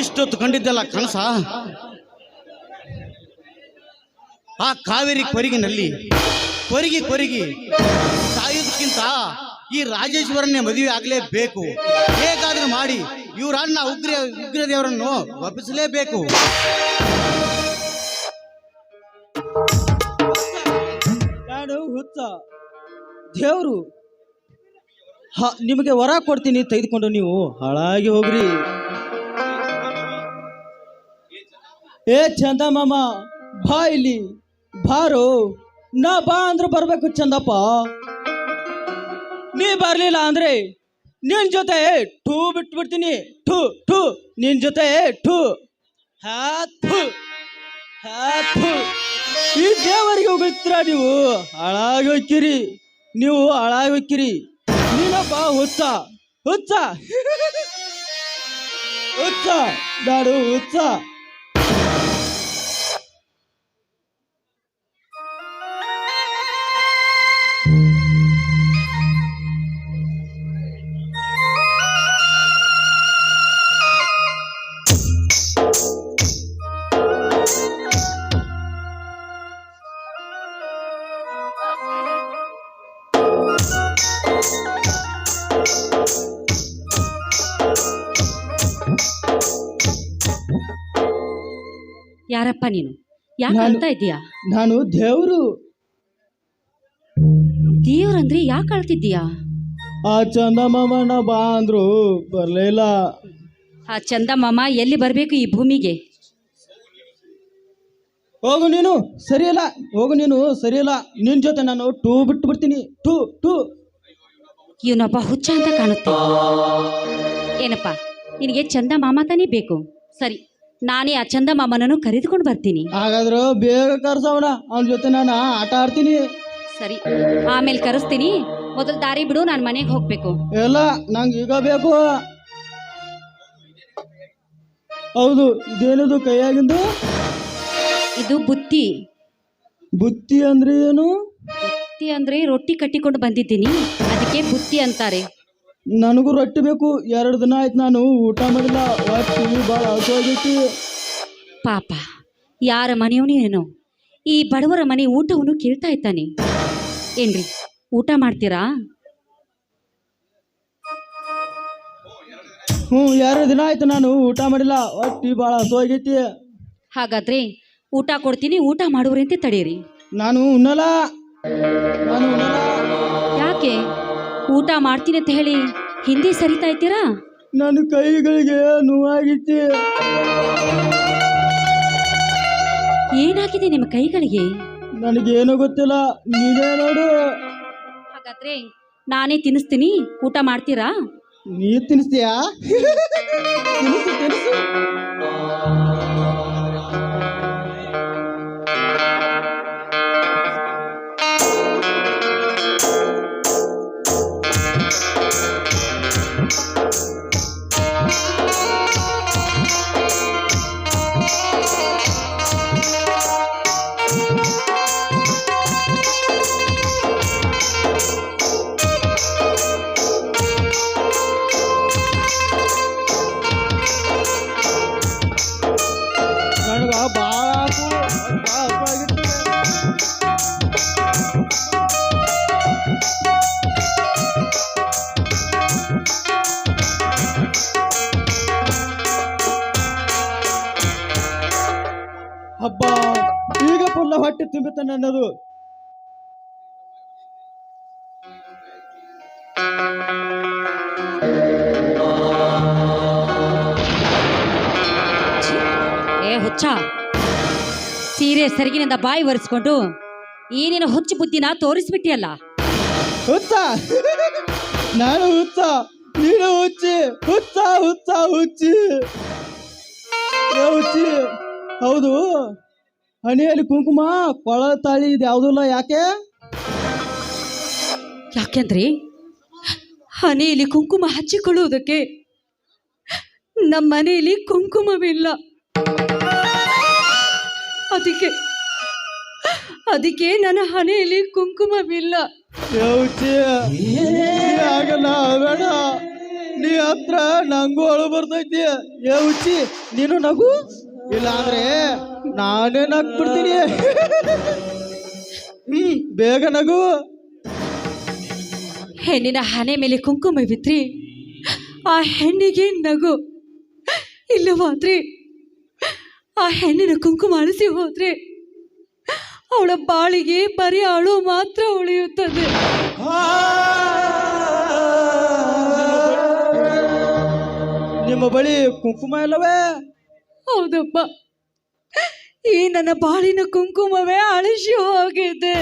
ಇಷ್ಟೊತ್ತು ಕಂಡಿದ್ದೆಲ್ಲ ಕನಸ? ಆ ಕಾವೇರಿ ಕೊರಿಗಿನಲ್ಲಿ ಕೊರಿಗಿ ಕೊರಿಗಿ ಸಾಯೋದಕ್ಕಿಂತ ಈ ರಾಜೇಶ್ವರನ್ನೇ ಮದುವೆ ಆಗಲೇಬೇಕು. ಹೇಗಾದ್ರೂ ಮಾಡಿ ಇವರನ್ನ ಉಗ್ರ ಉಗ್ರ ದೇವರನ್ನು ಒಪ್ಪಿಸಲೇಬೇಕು ಹುಚ್ಚ. ದೇವ್ರು ನಿಮಗೆ ವರ ಕೊಡ್ತೀನಿ ತೆಗೆದುಕೊಂಡು ನೀವು ಹಾಳಾಗಿ ಹೋಗ್ರಿ. ಏ ಚಂದ ಮಾಮ ಬಾ ಇಲ್ಲಿ. ಬಾರೋ, ನಾ ಬಾ ಅಂದ್ರೆ ಬರ್ಬೇಕು ಚಂದಪ್ಪ. ನೀ ಬರ್ಲಿಲ್ಲ ಅಂದ್ರೆ ನಿನ್ ಜೊತೆ ಟೂ ಬಿಟ್ಬಿಡ್ತೀನಿ. ಠೂ ಠೂ, ನಿನ್ ಜೊತೆ ಠೂ. ಹಾ ಥು ಹಾ ಥು ಈ ದೇವರಿಗೆ ಹೋಗ್ತೀರ ನೀವು? ಹಾಳಾಗಿ ಹೋಗ್ತೀರಿ. ನೀವು ಹಾಳಾಗಿ ಹೋಗ್ತೀರಿ. ನೀನಪ್ಪ ಹುಚ್ಚ. ಹುಚ್ಚ. ಹುಚ್ಚ. ನಾಡು ಹುಚ್ಚ. ಯಾರಪ್ಪ ನೀನು? ಯಾಕೆ ನಾನು- ಅಳ್ತಾ ಇದ್ದೀಯಾ? ನಾನು ದೇವರು. ದೇವ್ರಂದ್ರೆ ಯಾಕೆ ಅಳ್ತಿದ್ದೀಯಾ? ಆ ಚಂದ ಮಾಮನ ಬಾ ಅಂದ್ರು ಬರ್ಲಿಲ್ಲ ಆ ಚಂದ ಮಾಮ ಎಲ್ಲಿ ಬರಬೇಕು ಈ ಭೂಮಿಗೆ? ಹೋಗು ನೀನು ಸರಿಯಲ್ಲ ಹೋಗು ನೀನು ಸರಿಯಲ್ಲ ನಿನ್ ಜೊತೆ ನಾನು ಟೂ ಬಿಟ್ಟು ಬಿಡ್ತೀನಿ ಟೂ ಟೂ. ಇವನೊಬ್ಬ ಹುಚ್ಚ ಅಂತ ಕಾಣುತ್ತೆ. ಏನಪ್ಪ ನಿನಗೆ ಚಂದ ಮಾಮ ತಾನೇ ಬೇಕು? ಸರಿ ನಾನೇ ಆ ಚಂದ ಮಾಮನನ್ನು ಕರೆದುಕೊಂಡು ಬರ್ತೀನಿ. ಹಾಗಾದ್ರೆ ಬೇಗ ಕರ್ಸವಣ ಅವನ ಜೊತೆ ನಾನು ಆಟ ಆಡ್ತೀನಿ. ಸರಿ ಆಮೇಲೆ ಕರೆಸ್ತೀನಿ. ಮೊದಲು ದಾರಿ ಬಿಡು ನಾನು ಮನೆಗೆ ಹೋಗ್ಬೇಕು. ಎಲ್ಲ ನಂಗೆ ಈಗ ಬೇಕು. ಹೌದು ಇದೇನದು ಕೈಯಾಗಿಂದು? ಇದು ಬುತ್ತಿ. ಬುತ್ತಿ ಅಂದ್ರೆ ಏನು? ಬುತ್ತಿ ಅಂದ್ರೆ ರೊಟ್ಟಿ ಕಟ್ಟಿಕೊಂಡು ಬಂದಿದ್ದೀನಿ. ಅದಕ್ಕೆ ಬುತ್ತಿ ಅಂತಾರೆ. ನನಗೂ ರೊಟ್ಟಿ ಬೇಕು. ಎರಡು ದಿನ ಆಯ್ತು ನಾನು ಊಟ ಮಾಡಿಲ್ಲ. ರೊಟ್ಟಿ ಭಾಳ ಹಸುವಾಗೈತಿ ಪಾಪ ಯಾರ ಮನೆಯವನೇನೋ ಈ ಬಡವರ ಮನೆ ಊಟವನ್ನು ಕೇಳ್ತಾ ಇದ್ದಾನೆ. ಏನ್ರಿ ಊಟ ಮಾಡ್ತೀರಾ? ಹ್ಞೂ ಎರಡು ದಿನ ಆಯ್ತು ನಾನು ಊಟ ಮಾಡಿಲ್ಲ. ಹೊಟ್ಟಿ ಭಾಳ ಹಸುವಾಗೈತಿ ಹಾಗಾದ್ರೆ ಊಟ ಕೊಡ್ತೀನಿ ಊಟ ಮಾಡುವರಂತೆ ತಡೀರಿ. ನಾನು ಉಣ್ಣಲ್ಲ. ನಾನು ಉಣ್ಣಲ್ಲ. ಯಾಕೆ? ಊಟ ಮಾಡ್ತೀನಿ ಅಂತ ಹೇಳಿ ಹಿಂದಿ ಸರಿತಾ ಇದ್ದೀರಾ? ನನ್ನ ಕೈಗಳಿಗೆ ನೋವಾಗಿತ್ತು ಏನಾಗಿದೆ ನಿಮ್ಮ ಕೈಗಳಿಗೆ? ನನಗೇನು ಗೊತ್ತಿಲ್ಲ. ನೀನೇ ನೋಡು. ಹಾಗಾದ್ರೆ ನಾನೇ ತಿನ್ನಿಸ್ತೀನಿ. ಊಟ ಮಾಡ್ತೀರಾ? ನೀ ತಿನ್ನಿಸ್ತೀಯಾ? ತಿನ್ನಿಸು ತಿನ್ನಿಸು. ಹೊಟ್ಟೆ ತುಂಬಿತ ನನ್ನದು ಏ ಹುಚ್ಚ ಸೀರೆ ಸರಿಗಿನಿಂದ ಬಾಯಿ ಒರೆಸ್ಕೊಂಡು ಏನೇನು ಹುಚ್ಚು ಬುದ್ಧಿನ ತೋರಿಸ್ಬಿಟ್ಟಿಯಲ್ಲ? ಹುತ್ತ ನಾನು ಹುಚ್ಚ ನೀನು ಹುಚ್ಚಿ ಹುಚ್ಚ ಹುಚ್ಚ ಹುಚ್ಚಿ. ಏ ಹುಚ್ಚಿ ಹೌದು. ಹಣಿಯಲ್ಲಿ ಕುಂಕುಮ ಕೊಳ ತಾಳಿ ಇದು ಯಾವುದಿಲ್ಲ ಯಾಕೆ? ಯಾಕೆಂದ್ರೆ ಹಣೆಯಲ್ಲಿ ಕುಂಕುಮ ಹಚ್ಚಿಕೊಳ್ಳುವುದಕ್ಕೆ ನಮ್ಮ ಮನೆಯಲ್ಲಿ ಕುಂಕುಮವಿಲ್ಲ. ಅದಕ್ಕೆ ಅದಕ್ಕೆ ನನ್ನ ಹಣೆಯಲ್ಲಿ ಕುಂಕುಮವಿಲ್ಲ. ಆಗಲ್ಲ ಬೇಡ. ನೀ ಹತ್ರ ನಂಗೂ ಅಳು ಬರ್ತೈತಿ. ಏ ಹುಚ್ಚಿ ನೀನು ನಗು. ಇಲ್ಲ ಅಂದ್ರೆ ನಾನೇ ನಗ್ಬಿಡ್ತೀನಿ. ಹ್ಮ್ ಬೇಗ ನಗು. ಹೆಣ್ಣಿನ ಹಣೆ ಮೇಲೆ ಕುಂಕುಮ ಬಿದ್ರಿ ಆ ಹೆಣ್ಣಿಗೆ ನಗು. ಇಲ್ಲವಾದ್ರೆ ಆ ಹೆಣ್ಣಿನ ಕುಂಕುಮ ಅಳಿಸಿ ಹೋದ್ರೆ ಅವಳ ಬಾಳಿಗೆ ಬರೀ ಅಳು ಮಾತ್ರ ಉಳಿಯುತ್ತದೆ. ನಿಮ್ಮ ಬಳಿ ಕುಂಕುಮ ಇಲ್ಲವೇ? ಹೌದಪ್ಪ ಈ ನನ್ನ ಬಾಳಿನ ಕುಂಕುಮವೇ ಅಳಿಸಿ ಹೋಗಿದೆ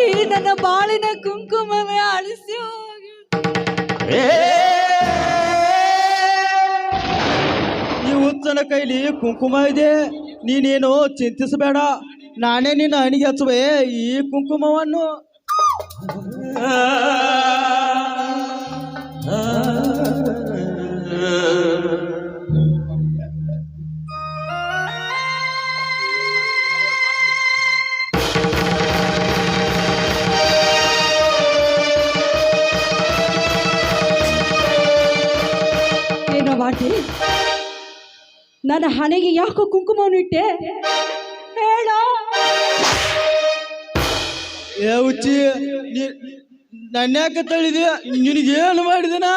ಈ ನನ್ನ ಬಾಳಿನ ಕುಂಕುಮವೇ ಅಳಿಸಿ ಹೋಗಿದೆ ಈ ಹುಚ್ಚನ ಕೈಲಿ ಕುಂಕುಮ ಇದೆ ನೀನೇನು ಚಿಂತಿಸಬೇಡ ನಾನೇ ನಿನ್ನ ಹಣಿಗೆ ಹಚ್ಚುವೆ ಈ ಕುಂಕುಮವನ್ನು ಏನೋ ಮಾಡ್ತಿ ನನ್ನ ಹಣೆಗೆ ಯಾಕೋ ಕುಂಕುಮವನ್ನು ಇಟ್ಟೆ? ಹೇಳೋ? ಏ ಹುಚ್ಚಿ ನನ್ಯಾಕ ತಳಿದೆ ನಿನಗೇನು ಮಾಡಿದನಾ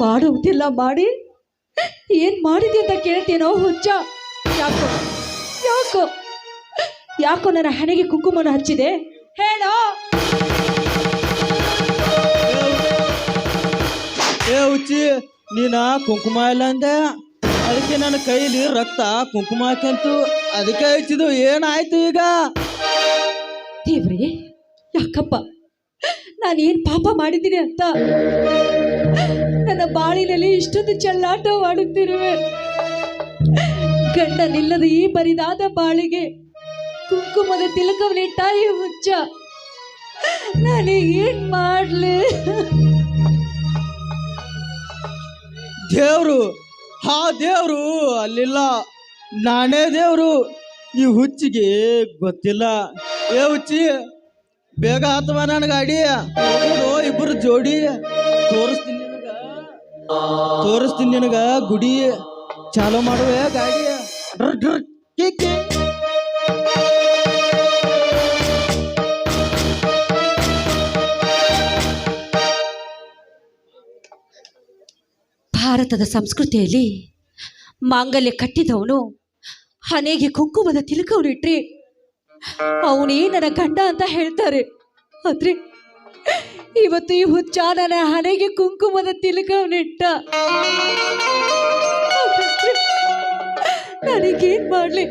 ಮಾಡುವುದಿಲ್ಲ ಮಾಡಿ. ಏನ್ ಮಾಡಿದೆ ಅಂತ ಕೇಳ್ತೀನೋ ಹುಚ್ಚ. ಯಾಕೋ ಯಾಕೋ ಯಾಕೋ ನನ್ನ ಹಣೆಗೆ ಕುಂಕುಮನ ಹಚ್ಚಿದೆ? ಹೇಳೋ? ಏ ಉಚ್ಚಿ ನೀನ ಕುಂಕುಮ ಇಲ್ಲ ಅಂದೆ? ಅದಕ್ಕೆ ನನ್ನ ಕೈಲಿ ರಕ್ತ ಕುಂಕುಮ ಹಾಕಂತು. ಅದಕ್ಕೆ ಹಚ್ಚಿದು ಏನಾಯ್ತು ಈಗ? ದೇವ್ರಿ, ಯಾಕಪ್ಪ? ನಾನೇನ್ ಪಾಪ ಮಾಡಿದ್ದೀನಿ ಅಂತ? ನನ್ನ ಬಾಳಿನಲ್ಲಿ ಇಷ್ಟೊಂದು ಚೆಲ್ಲಾಟವಾಡುತ್ತಿರುವೆ. ಗಂಡನಿಲ್ಲದ ಈ ಬರಿದಾದ ಬಾಳಿಗೆ ಕುಂಕುಮದ ತಿಲಕವನ್ನಿಟ್ಟ ಈ ಹುಚ್ಚ ನಾನೀಗೇನ್ ಮಾಡ್ಲಿ? ದೇವ್ರು ಹಾ ದೇವ್ರು ಅಲ್ಲಿಲ್ಲ. ನಾನೇ ದೇವ್ರು, ಈ ಹುಚ್ಚಿಗೆ ಗೊತ್ತಿಲ್ಲ. ಏ ಹುಚ್ಚಿ, ಬೇಗ ಹತ್ತವ ನನ್ನ ಗಾಡಿ. ಇಬ್ಬರು ಜೋಡಿ. ತೋರಿಸ್ತೀನಿ ನಿನಗ. ತೋರಿಸ್ತೀನಿ ನಿನಗ, ಗುಡಿ. ಚಾಲೋ ಮಾಡುವೆ ಗಾಡಿ. ಭಾರತದ ಸಂಸ್ಕೃತಿಯಲ್ಲಿ ಮಾಂಗಲ್ಯ ಕಟ್ಟಿದವನು, ಹಣೆಗೆ ಕುಂಕುಮದ ತಿಲಕವನ್ನಿಟ್ರೆ ಅವನೇ ನನ್ನ ಗಂಡ ಅಂತ ಹೇಳ್ತಾರೆ. ಆದ್ರೆ ಇವತ್ತು ಈ ಹುಚ್ಚ ನನ್ನ ಹಣೆಗೆ ಕುಂಕುಮದ ತಿಲಕವನ್ನಿಟ್ಟ ನನಗೇನ್ ಮಾಡ್ಲಿ?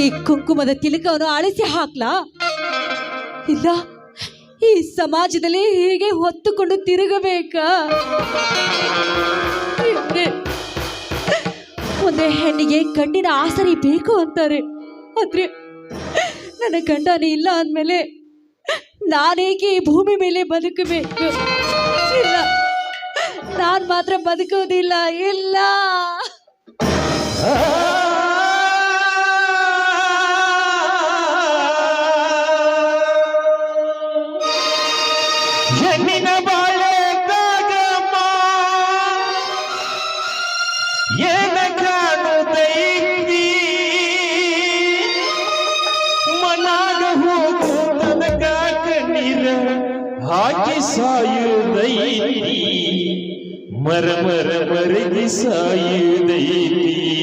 ಈ ಕುಂಕುಮದ ತಿಲಕವನ್ನು ಅಳಿಸಿ ಹಾಕ್ಲಾ? ಇಲ್ಲ ಈ ಸಮಾಜದಲ್ಲಿ ಹೇಗೆ ಹೊತ್ತುಕೊಂಡು ತಿರುಗಬೇಕಾ? ಒಂದು ಹೆಣ್ಣಿಗೆ ಗಂಡಿನ ಆಸರೆ ಬೇಕು ಅಂತಾರೆ. ಆದ್ರೆ ನನ್ನ ಗಂಡನೇ ಇಲ್ಲ ಅಂದಮೇಲೆ ನಾನೇಕೆ ಈ ಭೂಮಿ ಮೇಲೆ ಬದುಕಬೇಕು? ಇಲ್ಲ. ನಾನ್ ಮಾತ್ರ ಬದುಕೋದಿಲ್ಲ ಇಲ್ಲ. ಸಾಯುದೈತಿ ಮರ ಮರ ಮರಗಿ ಸಾಯುದೈತಿ